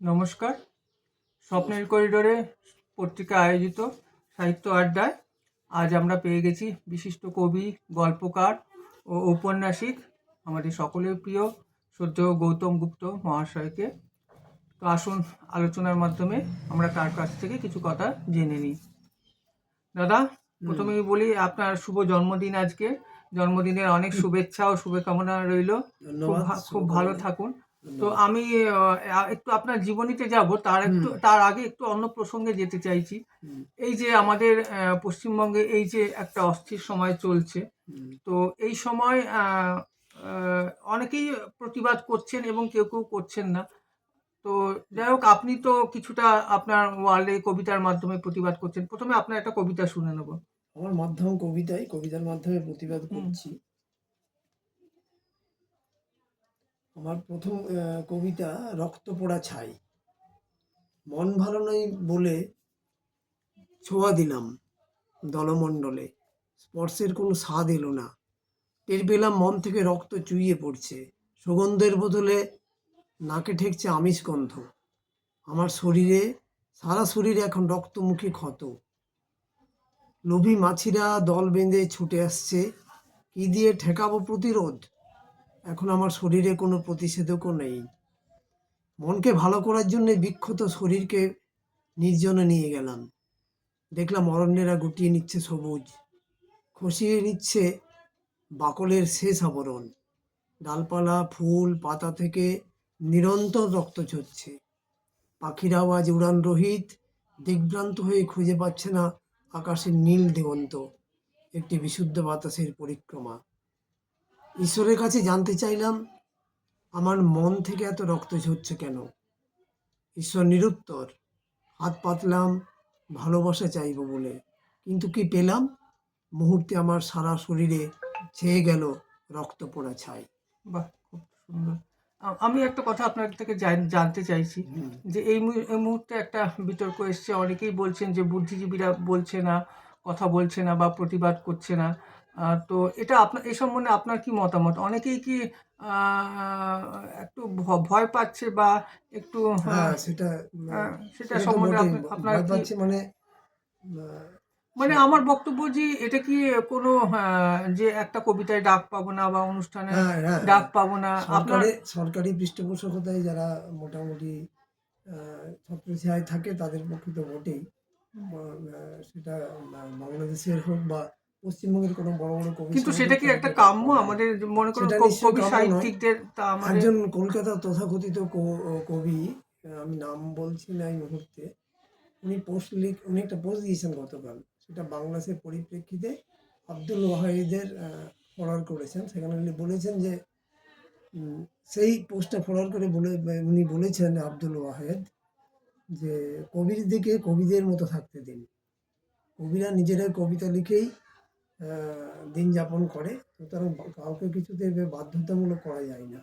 নমস্কার। স্বপ্নের করিডোরে পত্রিকা আয়োজিত সাহিত্য আড্ডায় আজ আমরা পেয়ে গেছি বিশিষ্ট কবি গল্পকার ও ঔপন্যাসিক আমাদের সকলের প্রিয় সদ্য গৌতম গুপ্ত মহাশয়কে। তো আসুন আলোচনার মাধ্যমে আমরা তার কাছ থেকে কিছু কথা জেনে নিই। দাদা প্রথমেই বলি আপনার শুভ জন্মদিন আজকে। জন্মদিনের অনেক শুভেচ্ছা ও শুভকামনা রইল। খুব খুব ভালো থাকুন। তো আমি একটু আপনার জীবনীতে যাব। তার একটু তার আগে একটু অন্য প্রসঙ্গে যেতে চাইছি। এই যে আমাদের পশ্চিমবঙ্গে এই যে একটা অস্থির সময় চলছে তো এই সময় অনেকেই প্রতিবাদ করছেন এবং কেউ কেউ করছেন না। তো যাই হোক আপনি তো কিছুটা আপনার ওয়ার্ল্ডে কবিতার মাধ্যমে প্রতিবাদ করছেন। প্রথমে আপনার একটা কবিতা শুনে নেব। আমার মাধ্যম কবিতায় কবিতার মাধ্যমে প্রতিবাদ। করছি। আমার প্রথম কবিতা রক্ত পোড়া ছাই। মন ভালো নয় বলে ছোঁয়া দিলাম দলমণ্ডলে। স্পর্শের কোনো স্বাদ এলো না। টের পেলাম মন থেকে রক্ত চুইয়ে পড়ছে। সুগন্ধের বদলে নাকে ঠেকছে আমিষ গন্ধ। আমার শরীরে, সারা শরীরে এখন রক্তমুখী ক্ষত। লোভী মাছিরা দল বেঁধে ছুটে আসছে। কি দিয়ে ঠেকাবো প্রতিরোধ? এখন আমার শরীরে কোনো প্রতিষেধকও নেই। মনকে ভালো করার জন্য বিক্ষত শরীরকে নির্জনে নিয়ে গেলাম। দেখলাম অরণ্যেরা গুটিয়ে নিচ্ছে সবুজ, খসিয়ে নিচ্ছে বাকলের শেষ আবরণ। ডালপালা, ফুল, পাতা থেকে নিরন্তর রক্ত ঝরছে। পাখিরাও আজ উড়ান রহিত, দিগ্ভ্রান্ত হয়ে খুঁজে পাচ্ছে না আকাশের নীল দিগন্ত। একটি বিশুদ্ধ বাতাসের পরিক্রমা। ঈশ্বরের কাছে জানতে চাইলাম আমার মন থেকে এত রক্ত ঝরছে কেন? ঈশ্বর নিরুত্তর। হাত পাতলাম ভালোবাসা চাইব বলে। কিন্তু কি পেলাম? মুহূর্তে আমার সারা শরীরে ছেয়ে গেল রক্ত পোড়া ছাই। বাহ খুব সুন্দর। আমি একটা কথা আপনার থেকে জান- জানতে চাইছি যে এই মুহূর্তে একটা বিতর্ক এসছে। অনেকেই বলছেন যে বুদ্ধিজীবীরা বলছে না কথা বলছে না বা প্রতিবাদ করছে না। তো এটা আপনার এই সম্বন্ধে আপনার কি মতামত? অনেকেই কি একটু ভয় পাচ্ছে বা একটু হ্যাঁ সেটা সেটা সেটা সম্বন্ধে আপনার মানে মানে আমার বক্তব্য যে এটা কি কোনো যে একটা কবিতায় ডাক পাবো না বা অনুষ্ঠানে হ্যাঁ, হ্যাঁ, ডাক পাবো না আপনার সরকারি সরকারি পৃষ্ঠপোষকতায় যারা মোটামুটি আহ, ছত্রছায়ায় থাকে তাদের পক্ষে তো বটেই। সেটা বাংলাদেশের হোক বা পশ্চিমবঙ্গের কোনো বড় বড় কবি কিন্তু সেটা কি একটা কাম্য? আমাদের মনে করুন সেটা ক- নিশ্চয়ই কবি সাহিত্যিকদের তা আমাদের একজন কলকাতার তথাকথিত কবি আমি নাম বলছি না এই মুহূর্তে উনি পোস্ট লিখ উনি একটা পোস্ট দিয়েছেন গতকাল। সেটা বাংলাদেশের পরিপ্রেক্ষিতে আব্দুল ওয়াহিদের ফরওয়ার্ড করেছেন। সেখানে উনি বলেছেন যে সেই পোস্টটা ফরওয়ার্ড করে বলে উনি বলেছেন আব্দুল ওয়াহেদ যে কবির দিকে কবিদের মতো থাকতে দিন। কবিরা নিজেরাই কবিতা লিখেই দিন যাপন করে। সুতরাং কাউকে কিছুতে এভাবে বাধ্যতামূলক করা যায় না।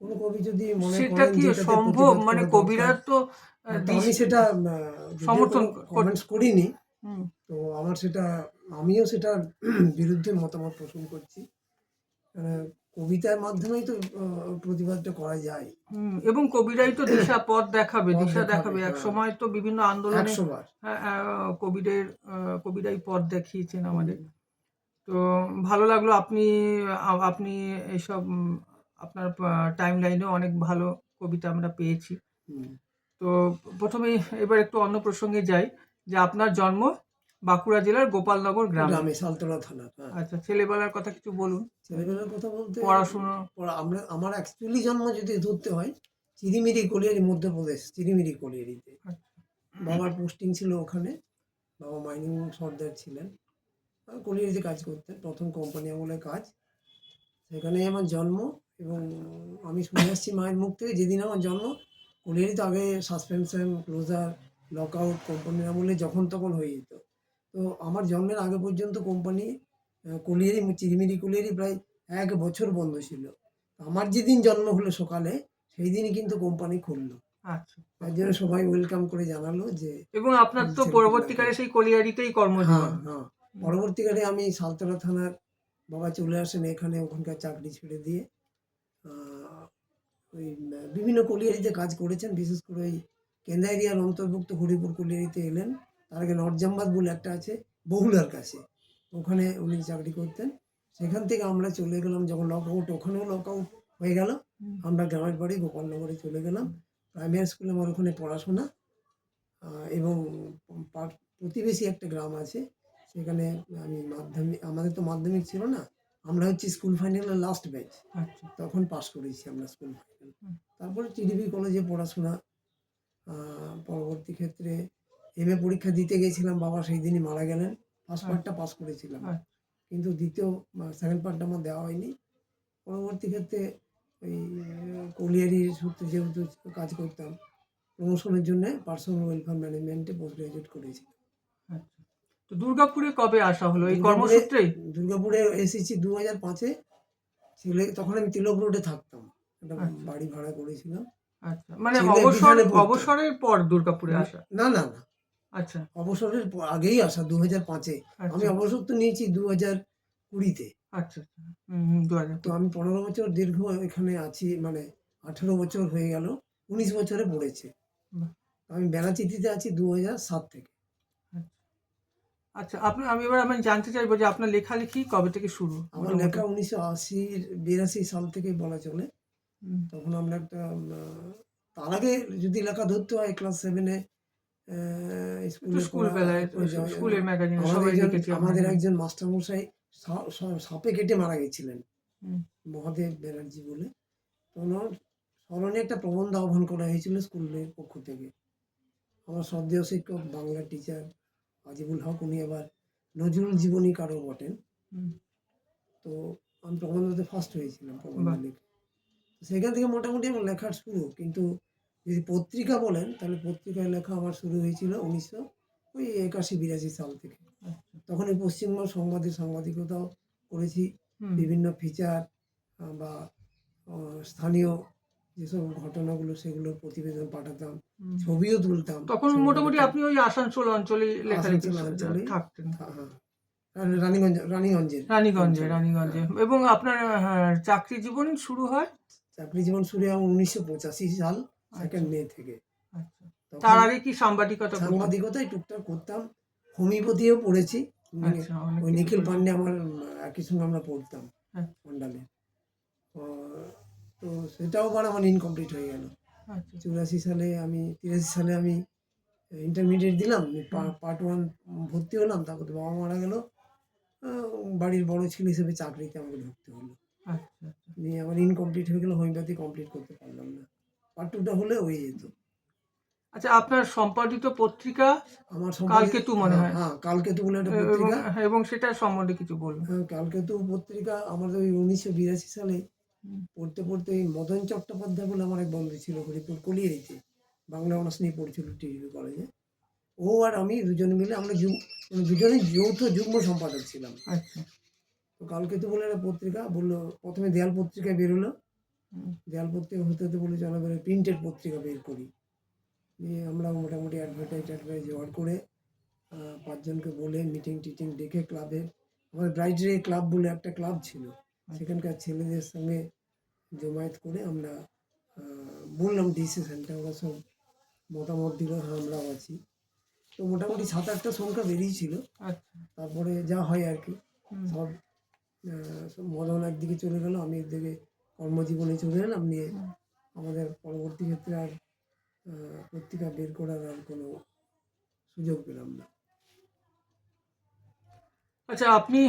কোনো কবি যদি মনে করেন কি সম্ভব? মানে কবিরা তো আমি সেটা সমর্থন কমেন্টস করিনি তো আমার সেটা আমিও সেটার বিরুদ্ধে মতামত পোষণ করছি। মানে কবিতার মাধ্যমেই তো প্রতিবাদটা করা যায়। এবং কবিরাই তো দিশা পথ দেখাবে দিশা দেখাবে, দেখাবে। এক হ্যাঁ। সময় তো বিভিন্ন আন্দোলনে হ্যাঁ, কবিদের কবিরাই পথ দেখিয়েছেন আমাদের। তো ভালো লাগল আপনি আপনি এইসব আপনার টাইম লাইনেও অনেক ভালো কবিতা আমরা পেয়েছি। তো প্রথমে এবার একটু অন্য প্রসঙ্গে যাই যে আপনার জন্ম বাঁকুড়া জেলার গোপালনগর গ্রামে গ্রামে সালতলা থানা হ্যাঁ। আচ্ছা ছেলেবেলার কথা কিছু বলুন ছেলেবেলার কথা বলতে পড়াশুনো পড়া- আমরা আমার অ্যাকচুয়ালি জন্ম যদি ধরতে হয় চিরিমিরি কলিয়ারি মধ্যপ্রদেশ চিরিমিরি কলিয়ারিতে আচ্ছা। বাবার পোস্টিং ছিল ওখানে বাবা মাইনিং সর্দার ছিলেন কলিয়ারিতে কাজ করতেন প্রথম কোম্পানি আমলে কাজ। সেখানেই আমার জন্ম এবং আমি শুনে আসছি মায়ের মুখ থেকে যেদিন আমার জন্ম কলিয়ারিতে আগে সাসপেনশন ক্লোজার লক আউট কোম্পানির আমলে যখন তখন হয়ে যেত। তো আমার জন্মের আগে পর্যন্ত কোম্পানি কলিয়ারি চিরিমিরি কলিয়ারি প্রায় এক বছর বন্ধ ছিল। আমার যেদিন জন্ম হলো সকালে সেই দিনই কিন্তু কোম্পানি খুললো। আচ্ছা। তার জন্য সবাই ওয়েলকাম করে জানালো যে এবং আপনার তো পরবর্তীকালে সেই কলিয়ারিতেই কর্ম হ্যাঁ হ্যাঁ। পরবর্তীকালে আমি সালতলা থানার বাবা চলে আসেন এখানে ওখানকার চাকরি ছেড়ে দিয়ে। ওই বিভিন্ন কলিয়ারিতে কাজ করেছেন বিশেষ করে ওই কেন্দ্রা এরিয়ার অন্তর্ভুক্ত হরিপুর কলিয়ারিতে এলেন। তার আগে নরজাম্বাদ বলে একটা আছে বহুলার কাছে। ওখানে উনি চাকরি করতেন। সেখান থেকে আমরা চলে গেলাম যখন লক আউট ওখানেও লক আউট হয়ে গেল। আমরা গ্রামের বাড়ি গোপালনগরে চলে গেলাম। প্রাইমারি স্কুলে আমার ওখানে পড়াশোনা। এবং প্রতিবেশী একটা গ্রাম আছে। সেখানে আমি মাধ্যমিক আমাদের তো মাধ্যমিক ছিল না আমরা হচ্ছে স্কুল ফাইনালের লাস্ট ব্যাচ তখন পাস করেছি আমরা স্কুল ফাইনাল তারপরে টিডিবি কলেজে পড়াশোনা পরবর্তী ক্ষেত্রে এম এ পরীক্ষা দিতে গেছিলাম বাবা সেই দিনই মারা গেলেন। ফার্স্ট। পার্টটা পাস করেছিলাম। আচ্ছা। কিন্তু দ্বিতীয় সেকেন্ড পার্টটা আমার দেওয়া হয়নি। পরবর্তী ক্ষেত্রে ওই কলিয়ারির সূত্রে যেহেতু কাজ করতাম প্রমোশনের জন্য পার্সোনাল ওয়েলফেয়ার ম্যানেজমেন্টে পোস্ট গ্রাজুয়েট করেছি। তো দুর্গাপুরে কবে আসা হলো? এই দুর্গাপুরে- কর্মসূত্রেই দুর্গাপুরে এসেছি দু হাজার পাঁচে। ছেলে তখন আমি তিলক রোডে থাকতাম। একটা আচ্ছা। বাড়ি ভাড়া করেছিলাম। আচ্ছা। মানে অবসর অবসরের পর দুর্গাপুরে আসা? না না না। আচ্ছা। অবসরের আগেই আসা দু হাজার পাঁচে। আমি আচ্ছা। অবসর তো নিয়েছি দু হাজার কুড়িতে। আচ্ছা আচ্ছা। তো আমি পনেরো বছর দীর্ঘ এখানে আছি মানে আঠেরো বছর হয়ে গেল উনিশ বছরে পড়েছে। আমি বেনাচিতিতে আছি দু হাজার সাত থেকে। আচ্ছা আপনি আমি এবার আমি জানতে চাইব যে আপনার লেখালেখি কবে থেকে শুরু? আমার লেখা উনিশশো আশির বিরাশি সাল থেকে বলা চলে। তখন আমরা একটা তার আগে যদি লেখা ধরতে হয় ক্লাস সেভেনে স্কুল স্কুলের ম্যাগাজিনে। আমাদের একজন মাস্টারমশাই সাপে কেটে মারা গেছিলেন। মহাদেব ব্যানার্জি বলে। ওনার স্মরণে একটা প্রবন্ধ আহ্বান করা হয়েছিল স্কুলের পক্ষ থেকে। আমার শ্রদ্ধেয় শিক্ষক বাংলা টিচার আজিবুল হক উনি আবার নজরুল জীবনী কারও বটেন। তো আমি প্রবন্ধতে ফার্স্ট হয়েছিলাম প্রবন্ধ সেখান থেকে মোটামুটি আমার লেখার শুরু। কিন্তু যদি পত্রিকা বলেন তাহলে পত্রিকায় লেখা আমার শুরু হয়েছিল উনিশশো ওই একাশি বিরাশি সাল থেকে। আচ্ছা, তখন এই পশ্চিমবঙ্গ সংবাদের সাংবাদিকতাও করেছি। বিভিন্ন ফিচার বা স্থানীয় যেসব ঘটনাগুলো সেগুলোর প্রতিবেদন পাঠাতাম ছবিও তুলতাম। তখন মোটামুটি আপনি ওই আসানসোল অঞ্চলে লেখালেখি থাকতেন। হ্যাঁ, হ্যাঁ। রানীগঞ্জ রানীগঞ্জের। রানীগঞ্জে রানীগঞ্জে। হ্যাঁ। এবং আপনার চাকরি জীবন শুরু হয়? চাকরি জীবন শুরু হয় উনিশশো পঁচাশি সাল সেকেন্ড মে থেকে। আচ্ছা। তার আগে কি সাংবাদিকতা? সাংবাদিকতায় টুকটাক করতাম। হোমিওপ্যাথিও পড়েছি। মানে আচ্ছা ওই নিখিল পান্ডে আমার একই সঙ্গে আমরা পড়তাম। মন্ডালে তো সেটাও আবার আমার ইনকমপ্লিট হয়ে গেল। আচ্ছা। চুরাশি সালে আমি তিরাশি সালে আমি ইন্টারমিডিয়েট দিলাম পার্ট ওয়ান ভর্তি হলাম তারপর তো বাবা মারা গেল। বাড়ির বড় ছেলে হিসেবে চাকরিতে আমাকে ঢুকতে হলো। আচ্ছা আচ্ছা। নিয়ে আমার ইনকমপ্লিট হয়ে গেল হোমিওপ্যাথি কমপ্লিট করতে পারলাম না। পার্ট টুটা হলে হয়ে যেত। আচ্ছা আপনার সম্পাদিত পত্রিকা আমার কালকেতু মনে হয়। হ্যাঁ। কালকেতু বলে একটা পত্রিকা। এবং সেটার সম্বন্ধে কিছু বলুন। হ্যাঁ, কালকেতু পত্রিকা আমাদের ওই উনিশশো বিরাশি সালে। পড়তে পড়তে এই মদন চট্টোপাধ্যায় বলে আমার এক বন্ধু ছিল হরিপুর কলিয়ারিতে। বাংলা অনার্স নিয়ে পড়ছিল টিভি কলেজে ও আর আমি দুজন মিলে আমরা যু- মানে দুজনেই যৌথ যুগ্ম সম্পাদক ছিলাম। আচ্ছা। তো কালকেতু বলে একটা পত্রিকা বলল প্রথমে দেয়াল পত্রিকায় বেরোলো দেয়াল পত্রিকা হতে হতে বলে চলো বেরো প্রিন্টেড পত্রিকা বের করি। দিয়ে আমরা মোটামুটি অ্যাডভার্টাইজ ট্যাডভার্টাইজ জোগাড় করে পাঁচজনকে বলে মিটিং টিটিং ডেকে ক্লাবে আমাদের ব্রাইডারি ক্লাব বলে একটা ক্লাব ছিল। সেখানকার ছেলেদের সঙ্গে জমায়েত করে আমরা বললাম ডিসিশনটা ওরা সব মতামত দিল আমরাও আছি। তো মোটামুটি সাত আটটা সংখ্যা বেরিয়েছিল। আচ্ছা। তারপরে যা হয় আর কি সব মদন একদিকে চলে গেল আমি একদিকে কর্মজীবনে চলে এলাম নিয়ে আমাদের পরবর্তী ক্ষেত্রে আর পত্রিকা বের করার আর কোনো সুযোগ পেলাম না। আচ্ছা আপনি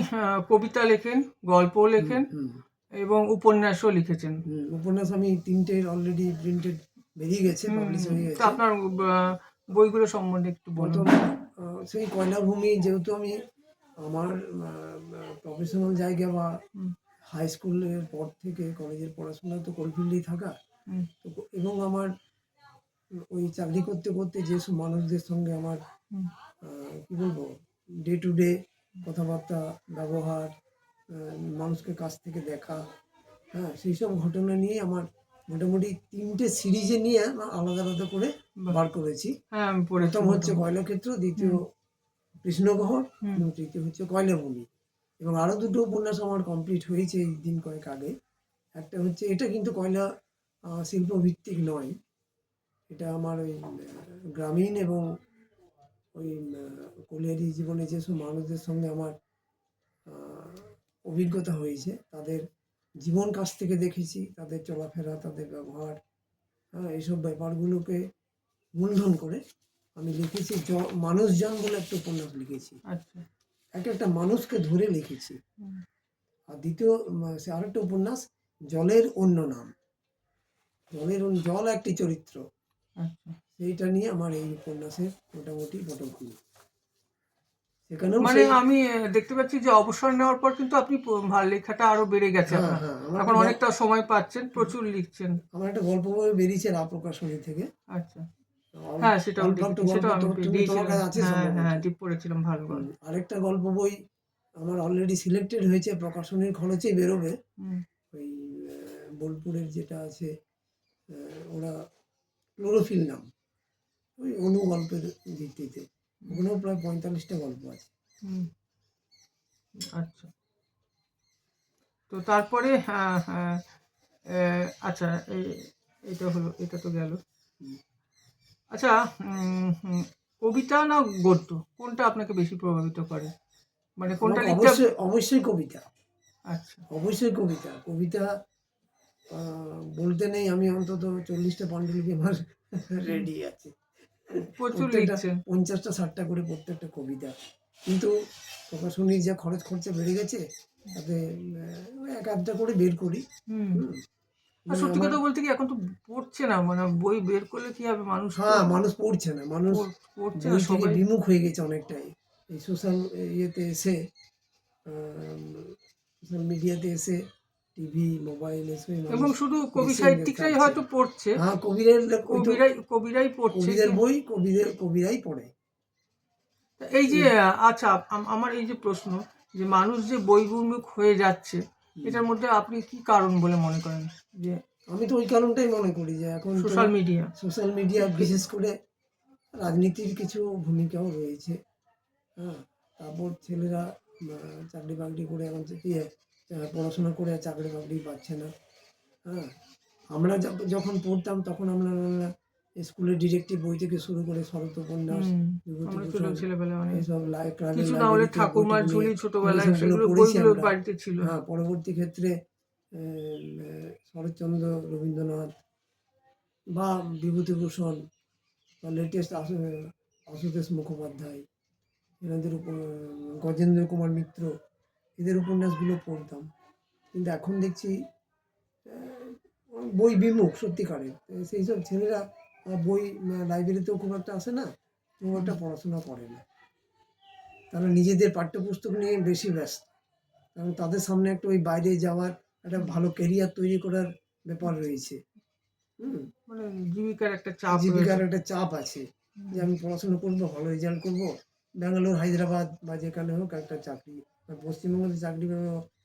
কবিতা লেখেন গল্প লেখেন। এবং উপন্যাসও লিখেছেন। উপন্যাস আমি তিনটে অলরেডি প্রিন্টেড বেরিয়ে গেছে পাবলিশ হয়ে গেছে। আপনার বইগুলো সম্বন্ধে একটু বলুন। সেই কয়লাভূমি যেহেতু আমি আমার প্রফেশনাল জায়গা বা হাই স্কুলের পর থেকে কলেজের পড়াশোনা তো কোলফিল্ডেই থাকা। এবং আমার ওই চাকরি করতে করতে যেসব মানুষদের সঙ্গে আমার। কি বলব ডে টু ডে কথাবার্তা ব্যবহার মানুষকে কাছ থেকে দেখা। হ্যাঁ সেই সব ঘটনা নিয়ে আমার মোটামুটি তিনটে সিরিজে নিয়ে আলাদা আলাদা করে বার করেছি। হ্যাঁ প্রথম হচ্ছে কয়লাক্ষেত্র দ্বিতীয় কৃষ্ণগহর এবং তৃতীয় হচ্ছে কয়লাভূমি। এবং আরও দুটো উপন্যাস আমার কমপ্লিট হয়েছে এই দিন কয়েক আগে। একটা হচ্ছে এটা কিন্তু কয়লা আহ, শিল্পভিত্তিক নয়। এটা আমার ওই গ্রামীণ এবং ওই কলিয়ারি জীবনে যেসব মানুষদের সঙ্গে আমার অভিজ্ঞতা হয়েছে। তাদের জীবন কাছ থেকে দেখেছি তাদের চলাফেরা তাদের ব্যবহার হ্যাঁ এইসব ব্যাপারগুলোকে মূলধন করে আমি লিখেছি। মানুষজন বলে একটা উপন্যাস লিখেছি। আচ্ছা। এক একটা মানুষকে ধরে লিখেছি। আর দ্বিতীয় সে আরেকটা উপন্যাস জলের অন্য নাম। জলের জল একটি চরিত্র। আচ্ছা। সেইটা নিয়ে আমার এই উপন্যাসের মোটামুটি পটভূমি। সেখানেও মানে আমি দেখতে পাচ্ছি যে অবসর নেওয়ার পর কিন্তু আপনি লেখাটা আরও বেড়ে গেছে হ্যাঁ, হ্যাঁ, এখন অনেকটা সময় পাচ্ছেন প্রচুর লিখছেন। আমার একটা গল্প বই বেরিয়েছে রা প্রকাশনী থেকে। আচ্ছা। হ্যাঁ কাছে আছে হ্যাঁ হ্যাঁ টিপ পড়েছিলাম ভালো গল্প। আরেকটা গল্প বই আমার অলরেডি সিলেক্টেড হয়েছে প্রকাশনীর খরচেই বেরোবে। ওই বোলপুরের যেটা আছে ওরা ক্লোরোফিল নাম। ওই অনুগল্পের ভিত্তিতে ওখানেও প্রায় পঁয়তাল্লিশটা গল্প আছে। আচ্ছা। তো তারপরে আচ্ছা এই- এটা হলো এটা তো গেল। আচ্ছা কবিতা না গদ্য? কোনটা আপনাকে বেশি প্রভাবিত করে? মানে কোনটা অবশ্যই অবশ্যই কবিতা। আচ্ছা। অবশ্যই কবিতা। কবিতা আহ, বলতে নেই আমি অন্তত চল্লিশটা পাণ্ডুলিপি আমার রেডি আছে। পঞ্চাশটা ষাটটা করে প্রত্যেকটা কবিতা। কিন্তু প্রকাশনীর যা খরচ খরচা বেড়ে গেছে তাতে এক আধটা করে বের করি। আর সত্যি কথা বলতে কি এখন তো পড়ছে না মানে বই বের করলে কি হবে? মানুষ হ্যাঁ মানুষ পড়ছে না মানুষ পড়ছে না সবাই। বিমুখ হয়ে গেছে অনেকটাই। এই সোশ্যাল ইয়েতে এসে সোশ্যাল মিডিয়াতে এসে টিভি মোবাইল এসে মানুষ- এবং শুধু কবি সাহিত্যিকরাই হয়তো পড়ছে। হ্যাঁ তো কবিরাই কবিরাই পড়ছে কবিদের বই কবিদের কবিরাই পড়ে। এই যে আচ্ছা আম- আমার এই যে প্রশ্ন যে মানুষ যে বইগুমুখ হয়ে যাচ্ছে এটার মধ্যে আপনি কি কারণ বলে মনে করেন? যে আমি তো ওই কারণটাই মনে করি যে এখন সোশ্যাল মিডিয়া। সোশ্যাল মিডিয়া বিশেষ করে রাজনীতির কিছু ভূমিকাও রয়েছে। হ্যাঁ তারপর ছেলেরা চাকরি বাকরি করে এখন যে আহ, পড়াশোনা করে চাকরি বাকরি পাচ্ছে না হ্যাঁ আমরা যখন পড়তাম তখন আমরা স্কুলের ডিরেক্টিভ বই থেকে শুরু করে শরৎ উপন্যাস বিভূতি আমরা ছোট ভূষণ, ছেলেবেলা এইসব লাই- ক্লাবের কিছু না হলে লাইব্রেরিতে ঠাকুমার বইটুকু ঝুলি নিয়ে ছোটবেলায় এইসবগুলো সেগুলো পড়েছি বইগুলো আমরা। বাড়িতে ছিল হ্যাঁ পরবর্তী ক্ষেত্রে শরৎচন্দ্র রবীন্দ্রনাথ বা বিভূতিভূষণ বা লেটেস্ট আশুতোষ মুখোপাধ্যায় এনাদের উপ গজেন্দ্র কুমার মিত্র এদের উপন্যাসগুলো পড়তাম। কিন্তু এখন দেখছি বই বিমুখ সত্যিকারের। সেই সব ছেলেরা বই লাইব্রেরিতেও খুব একটা আসে না খুব একটা পড়াশোনা করে না। তারা নিজেদের পাঠ্যপুস্তক নিয়ে বেশি ব্যস্ত। কারণ তাদের সামনে একটা ওই বাইরে যাওয়ার একটা ভালো কেরিয়ার তৈরি করার ব্যাপার রয়েছে। হুম? মানে জীবিকার একটা চাপ জীবিকার একটা চাপ আছে। যে আমি পড়াশোনা করব ভালো রেজাল্ট করব ব্যাঙ্গালোর হায়দ্রাবাদ বা যেখানে হোক একটা চাকরি। পশ্চিমবঙ্গের চাকরি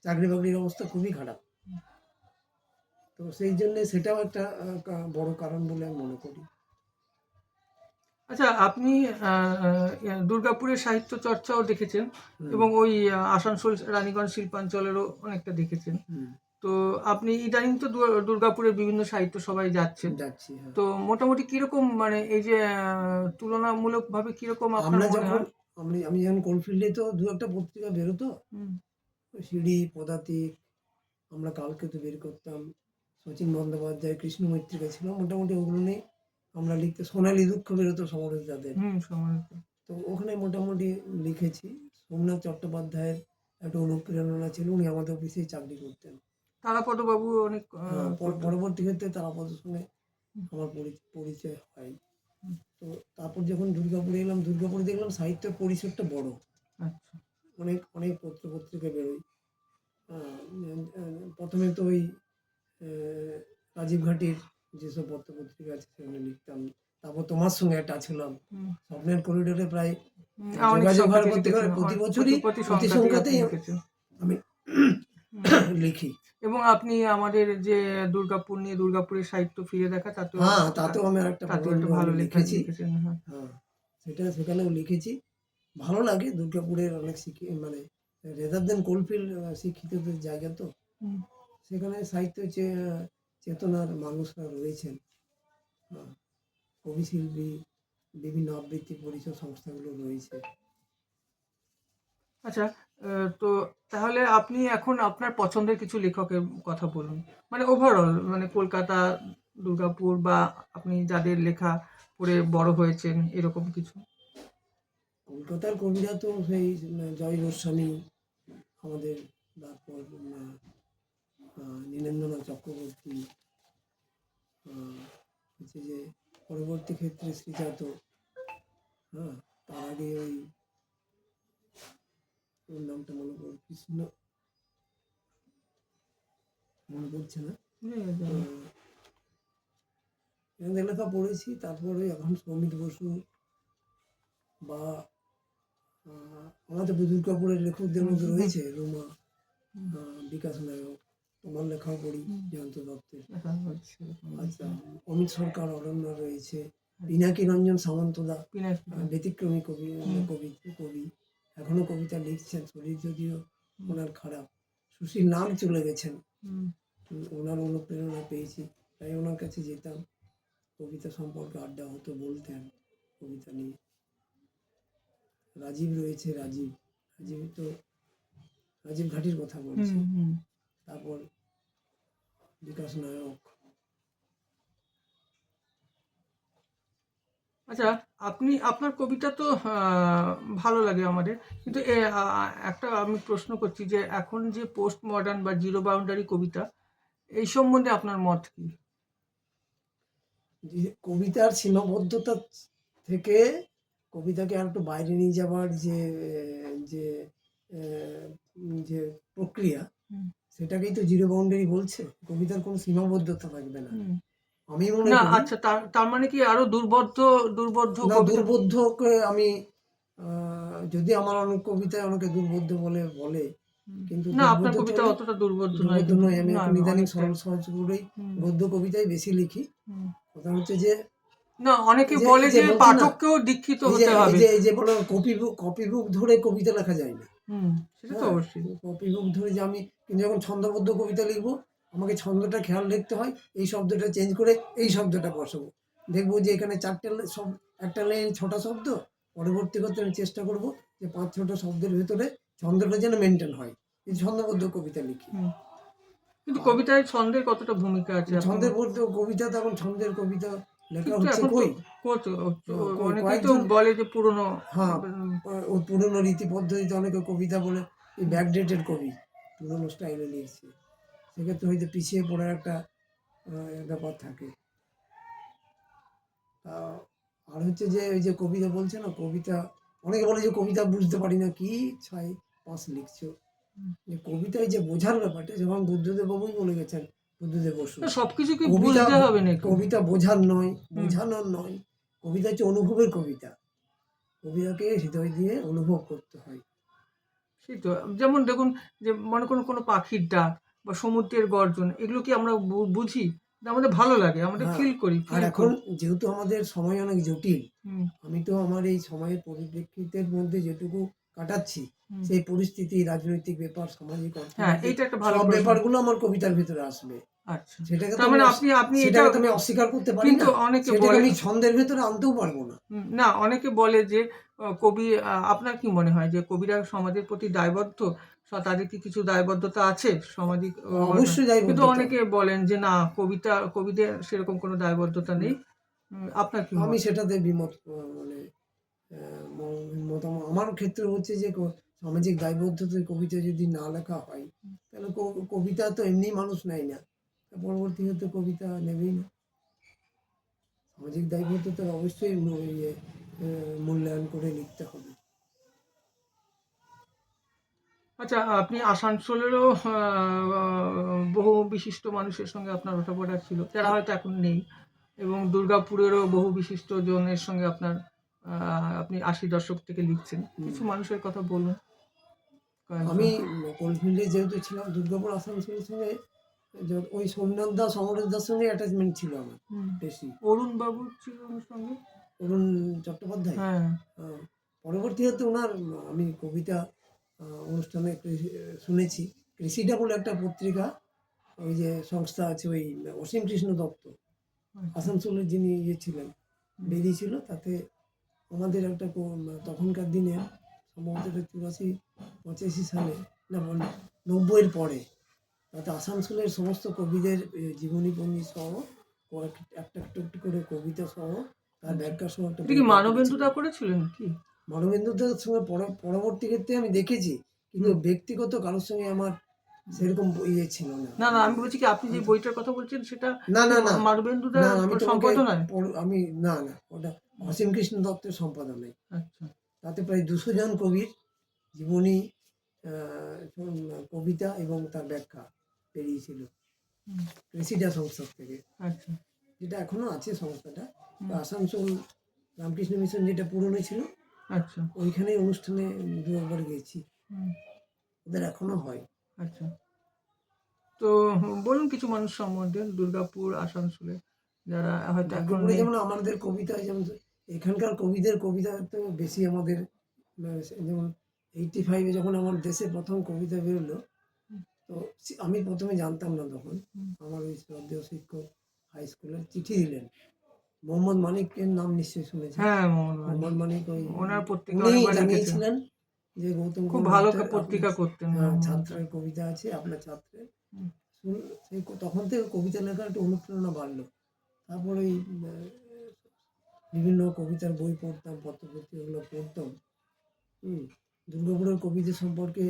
চাকরি বাকরির অবস্থা খুবই খারাপ। তো সেই জন্য সেটাও একটা বড় কারণ বলে আমি মনে করি। আচ্ছা আপনি দুর্গাপুরের সাহিত্য চর্চাও দেখেছেন এবং ওই আসানসোল রানীগঞ্জ শিল্পাঞ্চলেরও অনেকটা দেখেছেন। তো আপনি ইদানিং তো দুর্গাপুরের বিভিন্ন সাহিত্য সবাই যাচ্ছেন। যাচ্ছি হ্যাঁ। তো মোটামুটি কীরকম মানে এই যে আহ, তুলনামূলকভাবে কীরকম আপনার যখন আমি আমি যখন কোলফিল্ডে তো দু একটা পত্রিকা বেরোতো সিঁড়ি পদাতিক আমরা কালকে তো বের করতাম সচিন বন্দ্যোপাধ্যায় কৃষ্ণ মৈত্রিকা ছিল মোটামুটি ওগুলো নিয়ে আমরা লিখতে সোনালী দুঃখ বেরোতো সমরেশ সম্মানিত তো ওখানে মোটামুটি লিখেছি সোমনাথ চট্টোপাধ্যায়ের একটা অনুপ্রেরণা ছিল উনি আমাদের অফিসেই চাকরি করতেন। তারাপদ বাবু অনেক হ্যাঁ, পর- পরবর্তী ক্ষেত্রে তারাপদের সঙ্গে আমার পরি- পরিচয় হয়। তো তারপর যখন দুর্গাপুরে এলাম দুর্গাপুরে দেখলাম সাহিত্যের পরিসরটা বড়। আচ্ছা। অনেক অনেক পত্র পত্রিকা বেরোয়। প্রথমে তো ওই রাজীব ঘাটির যেসব পত্র পত্রিকা আছে সেগুলো লিখতাম। তারপর তোমার সঙ্গে টাচ হলাম হুম, স্বপ্নের করিডোরে প্রায় যোগাযোগ প্রতি- বছরই প্রতি সংখ্যাতেই। আমি লিখি। এবং আপনি আমাদের যে দুর্গাপুর নিয়ে দুর্গাপুরের সাহিত্য ফিরে দেখা তাতেও হ্যাঁ তাতেও আমি একটা ভালো লিখেছি। হ্যাঁ। হ্যাঁ সেটা সেখানেও লিখেছি। ভালো লাগে দুর্গাপুরের অনেক শিক্ষি মানে রেদার দেন কোলফিল্ড শিক্ষিতদের জায়গা তো। সেখানে সাহিত্য চে- চেতনার মানুষরা রয়েছেন। হ্যাঁ, কবি শিল্পী বিভিন্ন আবৃত্তি পরিচয় সংস্থাগুলো রয়েছে। আচ্ছা তো তাহলে আপনি এখন আপনার পছন্দের কিছু লেখকের কথা বলুন। মানে ওভারঅল মানে কলকাতা দুর্গাপুর বা আপনি যাদের লেখা পড়ে বড় হয়েছেন এরকম কিছু? কলকাতার কবিরা তো সেই উম, জয় গোস্বামী আমাদের তারপর নীলেন্দ্রনাথ চক্রবর্তী হচ্ছে যে পরবর্তী ক্ষেত্রে শ্রীজাত হ্যাঁ তার আগে ওই ওর নামটা মনে কৃষ্ণ। মনে পড়ছে না? লেখা পড়েছি তারপরে এখন সমিত বসু বা আমাদের বুধুর কাপুরের লেখকদের মধ্যে রয়েছে রোমা বিকাশ নায়ক তোমার লেখাও পড়ি জয়ন্ত দত্তের। আচ্ছা অমিত সরকার অরণ্য রয়েছে পিনাকি রঞ্জন সামন্তদা ব্যতিক্রমী কবি কবি কবি। এখনও কবিতা লিখছেন শরীর যদিও ওনার খারাপ। সুশীল নাম চলে গেছেন। ওনার অনুপ্রেরণা পেয়েছি তাই ওনার কাছে যেতাম। কবিতা সম্পর্কে আড্ডা হতো বলতেন কবিতা নিয়ে। রাজীব রয়েছে রাজীব। রাজীব তো রাজীব ঘাটির কথা বলছি। তারপর বিকাশ নায়ক। আচ্ছা আপনি আপনার কবিতা তো ভালো লাগে আমাদের। কিন্তু একটা আমি প্রশ্ন করছি যে এখন যে পোস্ট মডার্ন বা জিরো বাউন্ডারি কবিতা এই সম্বন্ধে আপনার মত কি? কবিতার সীমাবদ্ধতা থেকে কবিতাকে আর একটু বাইরে নিয়ে যাওয়ার যে যে যে প্রক্রিয়া সেটাকেই তো জিরো বাউন্ডারি বলছে। কবিতার কোনো সীমাবদ্ধতা থাকবে না। আমি মনে না আচ্ছা তার তার মানে কি আরও দুর্বোধ্য দুর্বোধ্য না দুর্বোধ্যকে আমি যদি আমার অনেক কবিতায় অনেকে দুর্বোধ্য বলে বলে কিন্তু না আপনার কবিতা অতটা দুর্বোধ্য নয় নয় আমি না, এখন না, ইদানিং অনেকটাই। সহজ করেই গদ্য কবিতাই বেশি লিখি। কথা হচ্ছে যে না অনেকে বলে যে পাঠককেও দীক্ষিত হতে হবে। এই যে বলো কপি বুক কপি বুক ধরে কবিতা লেখা যায় না। হুম সেটা তো হ্যাঁ, অবশ্যই। কপি বুক ধরে যে আমি কিন্তু যখন ছন্দবদ্ধ কবিতা লিখব আমাকে ছন্দটা খেয়াল রাখতে হয় এই শব্দটা চেঞ্জ করে এই শব্দটা বসাবো। দেখব যে এখানে চারটে একটা লাইন ছটা শব্দ পরবর্তী করতে আমি চেষ্টা করব যে পাঁচ ছটা শব্দের ভিতরে ছন্দটা যেন মেনটেন হয়। এই ছন্দবদ্ধ কবিতা লিখি। কিন্তু কবিতায় ছন্দের কতটা ভূমিকা আছে ছন্দের বলতে কবিতা তখন ছন্দের কবিতা লেখা হচ্ছে কই? বলে যে পুরনো হ্যাঁ ও পুরনো রীতি পদ্ধতিতে অনেকে কবিতা বলে এই ব্যাকডেটেড কবি পুরনো স্টাইলে লিখছে। সেক্ষেত্রে হয়তো পিছিয়ে পড়ার একটা ব্যাপার থাকে। তা আর হচ্ছে যে ওই যে কবিতা বলছে না কবিতা অনেকে বলে যে কবিতা বুঝতে পারি না কি ছয় পাঁচ লিখছো? যে কবিতায় যে বোঝার ব্যাপারটা যেমন বুদ্ধদেব বাবুই বলে গেছেন বুদ্ধদেব বসু। না, সবকিছু বুঝতে হবে নাকি? কবিতা বোঝার নয় বোঝানোর নয়। কবিতা হচ্ছে অনুভবের কবিতা। কবিতাকে হৃদয় দিয়ে অনুভব করতে হয়। সেই তো যেমন দেখুন যে মনে করুন কোনো পাখির ডাক বা সমুদ্রের গর্জন এগুলো কি আমরা বুঝি? আমাদের ভালো লাগে আমাদের হ্যাঁ, ফিল করি আর এখন যেহেতু আমাদের সময় অনেক জটিল আমি তো আমার এই সময়ের পরিপ্রেক্ষিতের মধ্যে যেটুকু কাটাচ্ছি সেই পরিস্থিতি রাজনৈতিক ব্যাপার সামাজিক হ্যাঁ এইটা একটা ভালো। ব্যাপারগুলো আমার কবিতার ভিতরে আসবে। আচ্ছা। সেটাকে মানে আপনি আপনি এটা আমি অস্বীকার করতে পারি কিন্তু অনেকে বলে আমি ছন্দের ভেতরে আনতেও পারব না। না অনেকে বলে যে কবি আপনার কি মনে হয় যে কবিরা সমাজের প্রতি দায়বদ্ধ? তাদের কি কিছু দায়বদ্ধতা আছে? সামাজিক অবশ্যই কিন্তু অনেকে বলেন যে না কবিতা কবিদের সেরকম কোনো দায়বদ্ধতা নেই। আপনার কি আমি? সেটাতে বিমত মানে মতামত। আমার ক্ষেত্রে হচ্ছে যে সামাজিক দায়বদ্ধতা কবিতা যদি না লেখা হয় তাহলে কবিতা তো এমনি মানুষ নেয় না। পরবর্তী হতে কবিতা নেবেই না। সামাজিক দায়বদ্ধতা অবশ্যই ইয়ে, মূল্যায়ন করে লিখতে হবে। আচ্ছা আপনি আসানসোলেরও বহু বিশিষ্ট মানুষের সঙ্গে আপনার ওঠাপড়া ছিল। যারা হয়তো এখন নেই। এবং দুর্গাপুরেরও বহু বিশিষ্ট জনের সঙ্গে আপনার আপনি আশি দশক থেকে লিখছেন। কিছু মানুষের কথা বলুন। আমি কোলফিল্ডে যেহেতু ছিলাম দুর্গাপুর আসানসোলের সঙ্গে ওই সোমনাথ দাস অমরেশ দাস সঙ্গে অ্যাটাচমেন্ট ছিল আমার। বেশি। অরুণ বাবু ছিল ওর সঙ্গে? অরুণ চট্টোপাধ্যায়? হ্যাঁ। আহ, পরবর্তী হতে ওনার আমি কবিতা অনুষ্ঠানে শুনেছি। কৃষিটা বলে একটা পত্রিকা ওই যে সংস্থা আছে ওই অসীম কৃষ্ণ দত্ত। আসানসোলের যিনি ইয়ে ছিলেন বেরিয়েছিল তাতে আমাদের একটা তখনকার দিনে সম্ভবত চুরাশি পঁচাশি সালে না বল নব্বইয়ের পরে তাতে আসানসোলের সমস্ত কবিদের এ, জীবনী পঞ্জি সহ একটা একটা একটু করে কবিতা সহ তার ব্যাখ্যা সহ একটা এটা কি বই মানবেন্দু করেছিলেন কি মানবেন্দ্রদার সঙ্গে পর- পরবর্তী ক্ষেত্রে আমি দেখেছি কিন্তু ব্যক্তিগত কারোর সঙ্গে আমার সেরকম ইয়ে ছিল না। না না আমি বলছি কি আপনি যে বইটার কথা বলছেন সেটা না না না। মানবেন্দু না আমি না না ওটা অসীম কৃষ্ণ দত্তের সম্পাদনায়। আচ্ছা। তাতে প্রায় দুশো জন কবির জীবনী কবিতা এবং তার ব্যাখ্যা বেরিয়েছিল। হুম, রেসিডা সংস্থা থেকে। আচ্ছা। যেটা এখনও আছে সংস্থাটা আসানসোল রামকৃষ্ণ মিশন যেটা পুরনো ছিল আচ্ছা। ওইখানে অনুষ্ঠানে দু একবার গেছি। ওদের এখনও হয়। আচ্ছা। তো বলুন কিছু মানুষ সম্বন্ধে দুর্গাপুর আসানসোলে যারা হয়তো এখন যেমন আমাদের কবিতা যেমন এখানকার কবিদের কবিতা তো বেশি আমাদের যেমন এইটটি ফাইভে যখন আমার দেশে প্রথম কবিতা বেরোলো তো আমি প্রথমে জানতাম না তখন। আমার ওই শ্রদ্ধেয় শিক্ষক হাই স্কুলে চিঠি দিলেন। মোহাম্মদ মানিকের নাম নিশ্চয়ই শুনেছেন। হ্যাঁ মোহাম্মদ মানিক। ওই ওনার পত্রিকা জানিয়েছিলেন যে গৌতম খুব ভালো পত্রিকা করতেন হ্যাঁ। ছাত্রের কবিতা আছে আপনার ছাত্রের সেই তখন থেকে কবিতা লেখার একটা অনুপ্রেরণা বাড়লো। তারপরে ওই বিভিন্ন কবিতার বই পড়তাম পত্রপত্রিকাগুলো পড়তাম। হুম দুর্গাপুরের কবিদের সম্পর্কে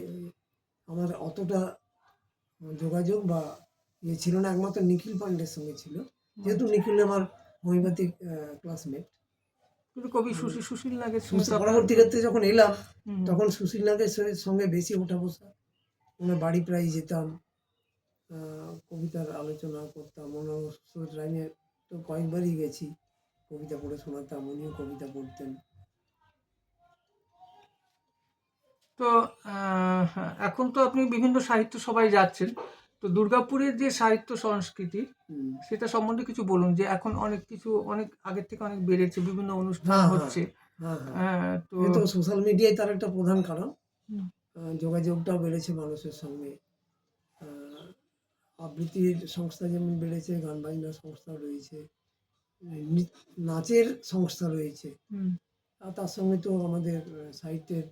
আমার অতটা যোগাযোগ বা ইয়ে ছিল না। একমাত্র নিখিল পান্ডের সঙ্গে ছিল। যেহেতু নিখিল আমার হোমিওপ্যাথিক ক্লাসমেট কিন্তু কবি সুশীল সুশীল নাগের পরবর্তী ক্ষেত্রে যখন এলাম তখন সুশীল নাগের সঙ্গে- বেশি ওঠা বসা। ওনার বাড়ি প্রায় যেতাম। কবিতার আলোচনা করতাম। ওনার লাইনে তো কয়েকবারই গেছি। কবিতা পড়ে শোনাতাম। উনিও কবিতা পড়তেন। তো আহ, এখন তো আপনি বিভিন্ন সাহিত্য সবাই যাচ্ছেন। তো দুর্গাপুরের যে সাহিত্য সংস্কৃতি সেটা সম্বন্ধে কিছু বলুন যে এখন অনেক কিছু অনেক আগের থেকে অনেক বেড়েছে বিভিন্ন অনুষ্ঠান হ্যাঁ, হ্যাঁ। হচ্ছে। হ্যাঁ তো সোশ্যাল মিডিয়ায় তার একটা প্রধান কারণ। যোগাযোগটাও বেড়েছে মানুষের সঙ্গে। আবৃত্তির সংস্থা যেমন বেড়েছে গান বাজনার সংস্থা রয়েছে নাচের সংস্থা রয়েছে। আর তার সঙ্গে তো আমাদের সাহিত্যের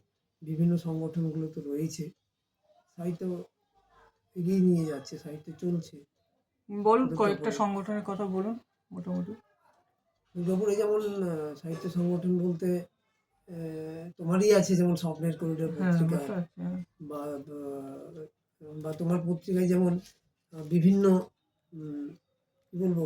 বিভিন্ন সংগঠনগুলো তো রয়েছে। সাহিত্য এগিয়ে নিয়ে যাচ্ছে সাহিত্য চলছে। বলুন কয়েকটা সংগঠনের কথা বলুন মোটামুটি। দুর্গাপুরে যেমন সাহিত্য সংগঠন বলতে তোমারই আছে যেমন স্বপ্নের করিডোর হ্যাঁ পত্রিকা হ্যাঁ। বা বা তোমার পত্রিকায় যেমন বিভিন্ন কি বলব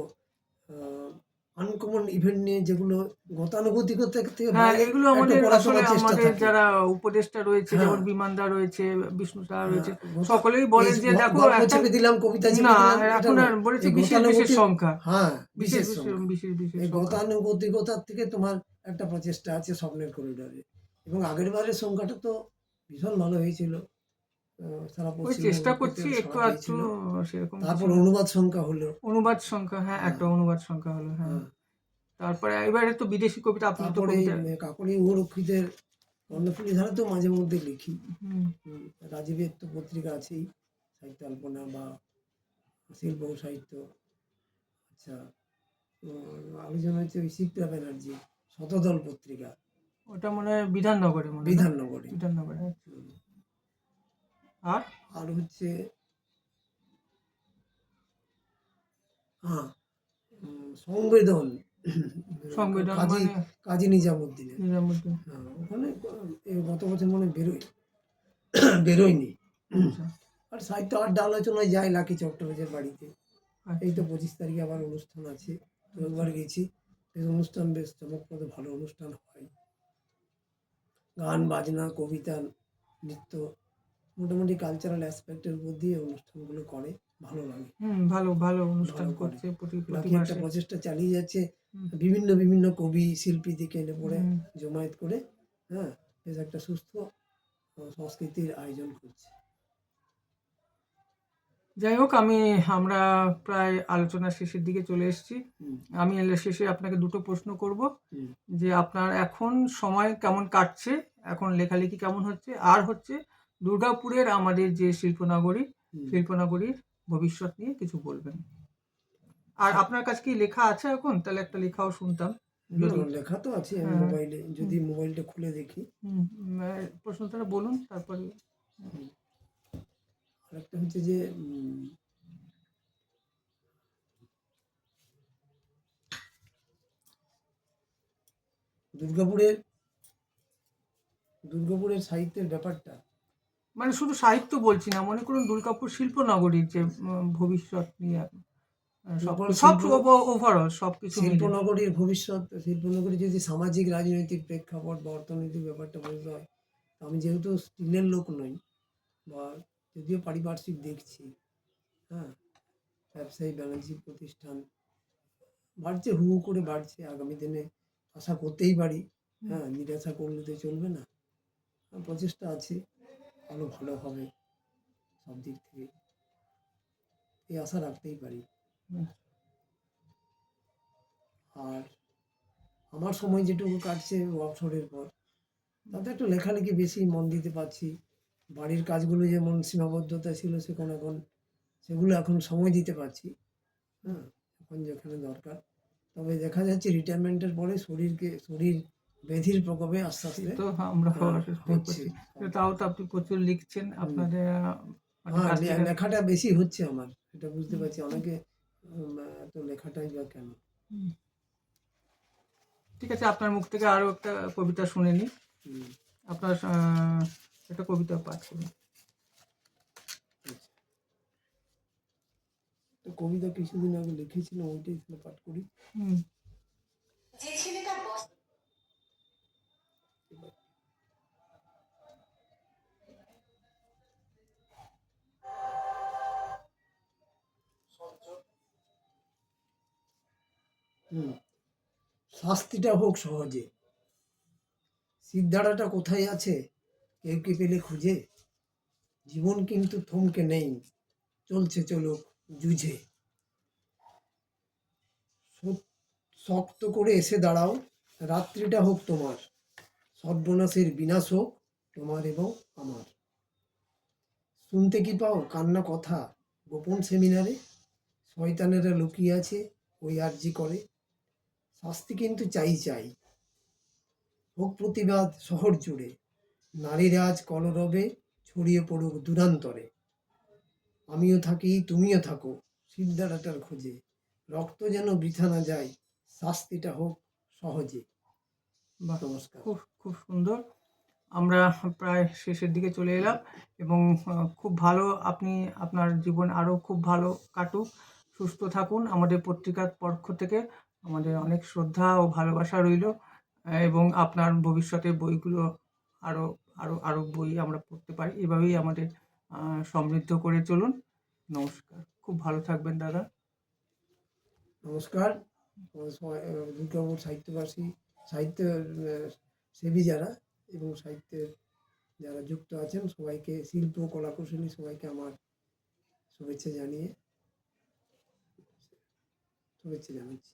আনকমন ইভেন্ট নিয়ে যেগুলো গতানুগতিকতা থেকে হ্যাঁ এগুলো আমাদের আসলে আমাদের যারা উপদেষ্টা রয়েছে হ্যাঁ। যেমন বিমানদা রয়েছে বিষ্ণু সাহা রয়েছে হ্যাঁ, সকলেই বলেন যে দেখো চেপে দিলাম কবিতা না এখন আর বলেছে বিশেষ বিশেষ সংখ্যা। হ্যাঁ বিশেষ বিশেষ বিশেষ। গতানুগতিকতার থেকে তোমার একটা প্রচেষ্টা আছে স্বপ্নের করিডোরে এবং আগের বারের সংখ্যাটা তো ভীষণ ভালো হয়েছিল। সারা চেষ্টা করছি একটু সাড়া সেরকম তারপর অনুবাদ সংখ্যা হলো। অনুবাদ সংখ্যা হ্যাঁ হ্যাঁ। একটা অনুবাদ সংখ্যা হলো হ্যাঁ। হ্যাঁ। তারপরে এবারে তো বিদেশি কবিতা আপনি তো কাকলি উরক্ষিতের কর্ণফুলি ধারা তো মাঝে মধ্যে লিখি। হুম, হুম, রাজীবের তো পত্রিকা আছেই সাহিত্য আলপনা বা শিল্প সাহিত্য। আচ্ছা আলোচনা হচ্ছে ওই শিপ্রা ব্যানার্জি শতদল পত্রিকা। ওটা মনে হয় বিধাননগরে মনে বিধাননগরে। বিধাননগরে। আর? আর হচ্ছে হ্যাঁ সংবেদন। সংবিধান কাজী মানে? কাজী নিজামুদ্দিনের। নিজামুদ্দিন। হ্যাঁ, ওখানে গত বছর মনে বেরোয়। বেরোয়নি। আচ্ছা, আর সাহিত্য আড্ডা আলোচনায় যাই লাকি চট্টোপাধ্যায়ের বাড়িতে। এই আচ্ছা। তো পঁচিশ তারিখে আবার অনুষ্ঠান আছে। একবার গেছি। বেশ অনুষ্ঠান বেশ চমকপ্রদ ভালো অনুষ্ঠান হয়। গান বাজনা কবিতা নৃত্য মোটামুটি কালচারাল অ্যাসপেক্টের উপর দিয়ে অনুষ্ঠানগুলো করে ভালো লাগে। হুম ভালো ভালো অনুষ্ঠান করছে প্রতি প্রতি একটা প্রচেষ্টা চালিয়ে যাচ্ছে। বিভিন্ন বিভিন্ন কবি শিল্পীদিকে এনে পড়ে জমায়েত করে হ্যাঁ বেশ একটা সুস্থ সংস্কৃতির আয়োজন করছে। যাই হোক আমি আমরা প্রায় আলোচনার শেষের দিকে চলে এসেছি। আমি এর শেষে আপনাকে দুটো প্রশ্ন করব। যে আপনার এখন সময় কেমন কাটছে? এখন লেখালেখি কেমন হচ্ছে? আর হচ্ছে দুর্গাপুরের আমাদের যে শিল্পনগরী শিল্পনগরীর ভবিষ্যৎ নিয়ে কিছু বলবেন? আর আপনার কাছে কি লেখা আছে এখন? তাহলে একটা লেখাও শুনতাম। লেখা তো আছে হ্যাঁ। মোবাইলে যদি মোবাইলটা খুলে দেখি। প্রশ্নটা বলুন তারপরে আরেকটা হচ্ছে যে দুর্গাপুরের দুর্গাপুরের সাহিত্যের ব্যাপারটা। মানে শুধু সাহিত্য বলছি না মনে করুন দুর্গাপুর শিল্পনগরীর যে ভবিষ্যৎ নিয়ে সব ওভারঅল সব কিছু। শিল্পনগরীর ভবিষ্যৎ শিল্পনগরী যদি সামাজিক রাজনৈতিক প্রেক্ষাপট বা অর্থনৈতিক ব্যাপারটা বলতে হয় আমি যেহেতু স্টিলের লোক নই বা যদিও পারিপার্শ্বিক দেখছি হ্যাঁ ব্যবসায়ী বাণিজ্যিক প্রতিষ্ঠান বাড়ছে হু হু করে বাড়ছে আগামী দিনে আশা করতেই পারি হ্যাঁ নিরাশা করলে তো চলবে না প্রচেষ্টা আছে আরও ভালো হবে, সব দিক থেকে। এই আশা রাখতেই পারি। আর আমার সময় যেটুকু কাটছে অবসরের পর, তাতে একটু লেখালেখি বেশি মন দিতে পারছি। বাড়ির কাজগুলো যেমন সীমাবদ্ধতা ছিল সেখানে এখন সেগুলো এখন সময় দিতে পারছি। হ্যাঁ এখন যেখানে দরকার। তবে দেখা যাচ্ছে রিটায়ারমেন্টের পরে শরীরকে, শরীর ব্যাধির প্রকোপে আস্তে আস্তে তো আমরা হচ্ছে। তাও তো আপনি প্রচুর লিখছেন আপনাদের মানে হ্যাঁ লেখাটা বেশি হচ্ছে আমার এটা বুঝতে পারছি। অনেকে এত লেখাটাই বা কেন? হুম। ঠিক আছে আপনার মুখ থেকে আরও একটা কবিতা শুনে নি হুম, আপনার একটা কবিতা পাঠ করুন। আচ্ছা। তো কবিতা কিছুদিন আগে লিখেছিলাম ওইটাই পাঠ করি। হুম, যে ছেলেটা শাস্তিটা হোক সহজে। সিদ্ধারাটা কোথায় আছে? কেউ কে পেলে খুঁজে? জীবন কিন্তু থমকে নেই। চলছে চলুক জুঝে শক্ত করে এসে দাঁড়াও। রাত্রিটা হোক তোমার। সর্বনাশের বিনাশ হোক তোমার এবং আমার। শুনতে কি পাও কান্না কথা? গোপন সেমিনারে? শয়তানেরা লুকিয়ে আছে, ওই আর্জি করে। শাস্তি কিন্তু চাই চাই হোক প্রতিবাদ শহর জুড়ে। নারীরা আজ কলরবে ছড়িয়ে পড়ুক দূরান্তরে। আমিও থাকি তুমিও থাকো সিদ্ধারাটার খোঁজে। রক্ত যেন বৃথা না যায় শাস্তিটা হোক সহজে। নমস্কার। খুব খুব সুন্দর। আমরা প্রায় শেষের দিকে চলে এলাম এবং খুব ভালো আপনি আপনার জীবন আরও খুব ভালো কাটুক। সুস্থ থাকুন আমাদের পত্রিকার পক্ষ থেকে। আমাদের অনেক শ্রদ্ধা ও ভালোবাসা রইল, এবং আপনার ভবিষ্যতে বইগুলো আরও আরও আরও বই আমরা পড়তে পারি। এভাবেই আমাদের সমৃদ্ধ করে চলুন। নমস্কার। খুব ভালো থাকবেন, দাদা। নমস্কার। দুর্গাপুর সাহিত্যবাসী, সাহিত্য সেবী যারা, এবং সাহিত্যের যারা যুক্ত আছেন, সবাইকে, শিল্প কলা কলাকুশলী, সবাইকে আমার শুভেচ্ছা জানিয়ে, শুভেচ্ছা জানাচ্ছি।